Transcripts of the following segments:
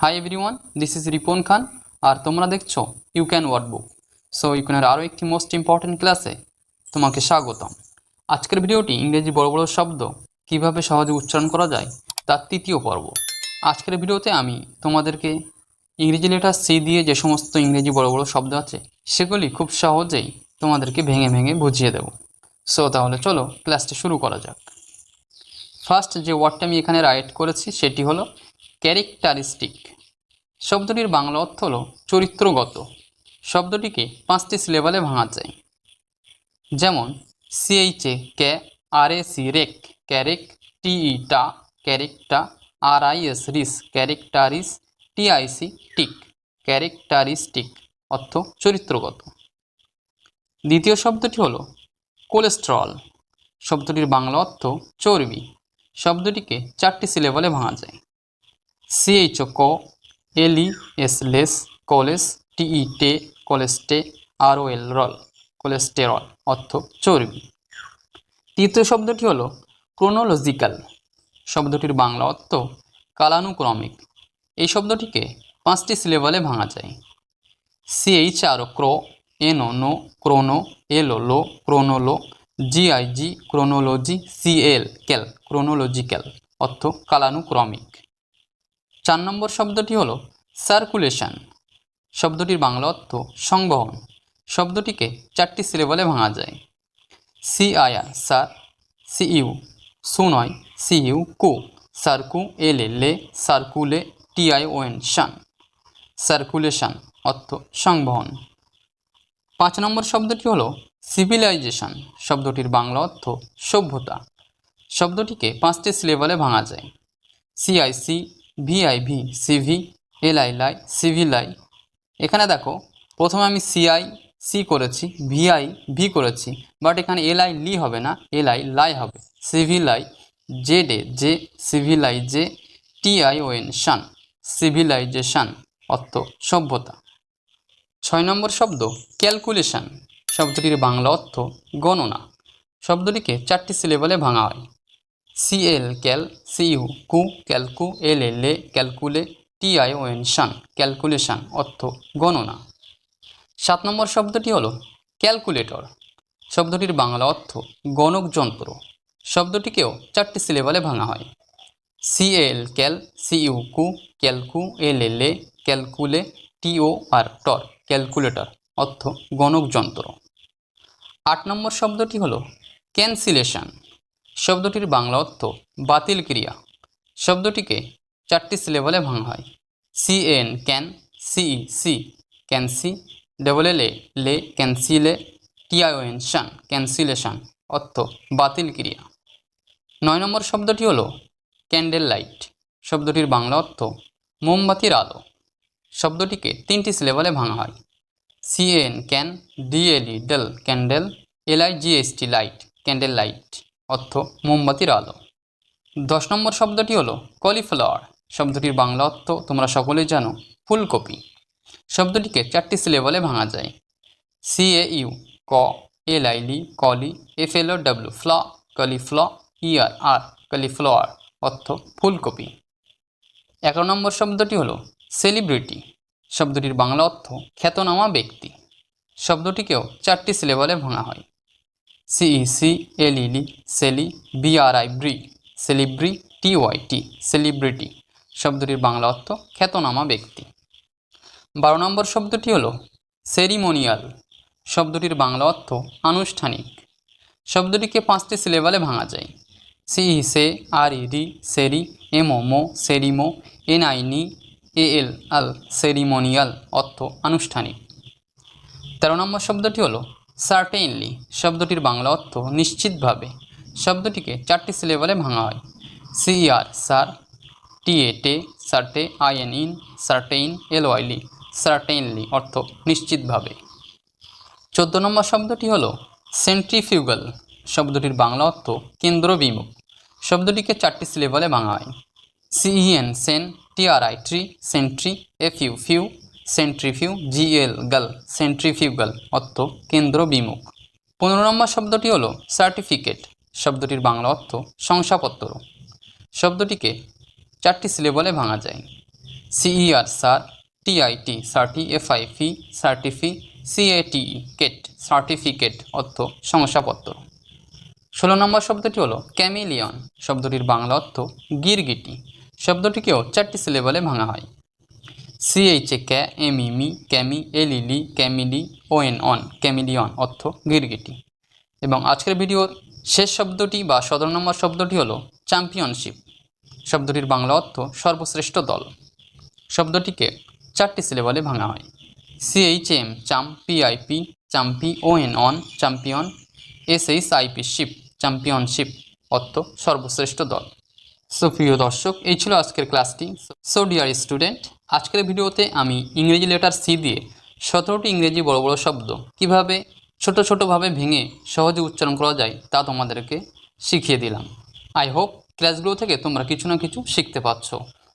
Hi everyone this is Ripon Khan আর তোমরা দেখছ you can word book so ইউক্যানের আরও একটি মোস্ট ইম্পর্ট্যান্ট ক্লাসে তোমাকে স্বাগতম। আজকের ভিডিওটি ইংরেজি বড় বড় শব্দ কীভাবে সহজে উচ্চারণ করা যায় তার তৃতীয় পর্ব। আজকের ভিডিওতে আমি তোমাদেরকে ইংরেজি লেটার সি দিয়ে যে সমস্ত ইংরেজি বড় বড় শব্দ আছে সেগুলি খুব সহজেই তোমাদেরকে ভেঙে ভেঙে বুঝিয়ে দেব। সো তাহলে চলো ক্লাসটি শুরু করা যাক। ফার্স্ট যে ওয়ার্ডটা আমি এখানে রাইট করেছি সেটি হলো ক্যারেক্টারিস্টিক। শব্দটির বাংলা অর্থ হল চরিত্রগত। শব্দটিকে পাঁচটি সিলেবালে ভাঙা যায়। যেমন C H A cha R A C rake crack T E টা ক্যারেক্টা R I S Rhys ক্যারেক্টারিস TIC tick characteristic অর্থ চরিত্রগত। দ্বিতীয় শব্দটি হলো কোলেস্ট্রল। শব্দটির বাংলা অর্থ চর্বি। শব্দটিকে চারটি সিলেবালে ভাঙা যায়। সিএইচ ক এলি এস লেস কলেস টিই টে কোলেস্টে আর ও এল রল কোলেস্টেরল অর্থ চর্বি। তৃতীয় শব্দটি হলো ক্রোনোলজিক্যাল শব্দটির বাংলা অর্থ কালানুক্রমিক। এই শব্দটিকে পাঁচটি সিলেবালে ভাঙা যায়। CH R crow N O no chrono L O lo chronolo G I gi chronology C A L cal chronological অর্থ কালানুক্রমিক। চার নম্বর শব্দটি হলো সার্কুলেশন শব্দটির বাংলা অর্থ সংবহন। শব্দটিকে চারটি সিলেবলে ভাঙা যায়। C I R cir C U Sunoy C U cu circu L লে সার্কুলে টিআইওএন শান সার্কুলেশন অর্থ সংবহন। পাঁচ নম্বর শব্দটি হলো সিভিলাইজেশন শব্দটির বাংলা অর্থ সভ্যতা। শব্দটিকে পাঁচটি সিলেবলে ভাঙা যায়। C I C V I V CV LI লাই সিভিলাই এখানে দেখো, প্রথমে আমি সিআই সি করেছি ভিআই ভি করেছি বাট এখানে এলআই লি হবে না এলআই লাই হবে CV civili Z A za civili za T I O N tion civilization অর্থ সভ্যতা। ছয় নম্বর শব্দ, ক্যালকুলেশন, শব্দটির বাংলা অর্থ গণনা। শব্দটিকে চারটি সিলেবলে ভাঙা হয়। সিএল ক্যাল সিইউ কু ক্যালকু এল এল এ ক্যালকুলে টিআইওএন শান ক্যালকুলেশন অর্থ, গণনা। সাত নম্বর শব্দটি হলো ক্যালকুলেটর শব্দটির বাংলা অর্থ, গণক যন্ত্র। শব্দটিকেও চারটি সিলেবলে ভাঙা হয়। সিএল ক্যাল সিইউ কু ক্যালকু এল এল এ ক্যালকুলে টিও আর টর ক্যালকুলেটর অর্থ, গণক যন্ত্র। আট নম্বর শব্দটি হলো ক্যান্সিলেশন শব্দটির বাংলা অর্থ বাতিল ক্রিয়া। শব্দটিকে চারটি সিলেবলে ভাঙা হয়। সি এন ক্যান সিই C can C double L A লে ক্যান্সিলে টিআইওএন শান ক্যান্সিলেশন অর্থ বাতিল ক্রিয়া। নয় নম্বর শব্দটি হলো ক্যান্ডেল লাইট শব্দটির বাংলা অর্থ মোমবাতির আলো। শব্দটিকে তিনটি সিলেবলে ভাঙা হয়। CN can DLE del candle L I G S T light candle light অর্থ মোমবাতির আলো। দশ নম্বর শব্দটি হলো কলিফ্লাওয়ার। শব্দটির বাংলা অর্থ তোমরা সকলেই জানো, ফুলকপি। শব্দটিকে চারটি সিলেবলে ভাঙা যায়। সি এ ইউ ক এল আই লি কলি এফ এল ও ডাব্লিউ ফ্ল, কলিফ্ল ইয়ার আর কলিফ্লাওয়ার অর্থ ফুলকপি। এগারো নম্বর শব্দটি হলো সেলিব্রিটি। শব্দটির বাংলা অর্থ খ্যাতনামা ব্যক্তি। শব্দটিকেও চারটি সিলেবলে ভাঙা হয়। সিই সি এল ইলি সেলি বিআরআই ব্রি সেলিব্রি টি ওয়াই টি সেলিব্রিটি শব্দটির বাংলা অর্থ খ্যাতনামা ব্যক্তি। বারো নম্বর শব্দটি হলো সেরিমোনিয়াল শব্দটির বাংলা অর্থ আনুষ্ঠানিক। শব্দটিকে পাঁচটি সিলেবালে ভাঙা যায়। সিই সে আর ই রি সেরি এমো মো সেরিমো এন আই নি এ এল আল সেরিমোনিয়াল অর্থ আনুষ্ঠানিক। তেরো নম্বর শব্দটি হলো সার্টেইনলি শব্দটির বাংলা অর্থ নিশ্চিতভাবে। শব্দটিকে চারটি সিলেবলে ভাঙা হয়। C E R cer T A tai certai I N in certain L Y ly certainly অর্থ নিশ্চিতভাবে। চোদ্দ নম্বর শব্দটি হলো সেন্ট্রিফিউগাল শব্দটির বাংলা অর্থ কেন্দ্র বিমুখ শব্দটিকে চারটি সিলেবলে ভাঙা হয়। সিইএন সেন টিআরআই ট্রি সেন্ট্রি এফ ইউ ফিউ সেন্ট্রিফিউ জিএল গাল সেন্ট্রিফিউগাল অর্থ কেন্দ্র বিমুখ। পনেরো নম্বর শব্দটি হলো সার্টিফিকেট শব্দটির বাংলা অর্থ শংসাপত্র। শব্দটিকে চারটি সিলেবলে ভাঙা যায়। সিইআর স্যার টিআইটি সার্টি এফআইফি সার্টিফি সিএটিই কেট সার্টিফিকেট অর্থ শংসাপত্র। ষোলো নম্বর শব্দটি হলো ক্যামিলিয়ন শব্দটির বাংলা অর্থ গিরগিটি। শব্দটিকেও চারটি সিলেবলে ভাঙা হয়। C H A cha M E me chame L E le chamele O N on chameleon অর্থ গিরগিটি। এবং আজকের ভিডিওর শেষ শব্দটি বা সতেরো নম্বর শব্দটি হলো চ্যাম্পিয়নশিপ শব্দটির বাংলা অর্থ সর্বশ্রেষ্ঠ দল। শব্দটিকে চারটি সিলেবলে ভাঙা হয়। সিএইচএম চাম পিআইপি চাম্পি O N on champion S H I P sheep championship অর্থ সর্বশ্রেষ্ঠ দল। সো প্রিয় দর্শক, এই ছিল আজকের ক্লাসটি। সো ডিয়ার স্টুডেন্ট আজকের ভিডিওতে আমি ইংরেজি লেটার সি দিয়ে সতেরোটি ইংরেজি বড় বড় শব্দ কীভাবে ছোট ছোটোভাবে ভেঙে সহজে উচ্চারণ করা যায় তা তোমাদেরকে শিখিয়ে দিলাম। আই হোপ ক্লাসগুলো থেকে তোমরা কিছু না কিছু শিখতে পারছ।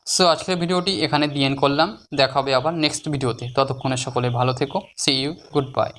সো আজকের ভিডিওটি এখানে দিয়ে করলাম। দেখা হবে আবার নেক্সট ভিডিওতে। ততক্ষণে সকলে ভালো থেকো। C you good bye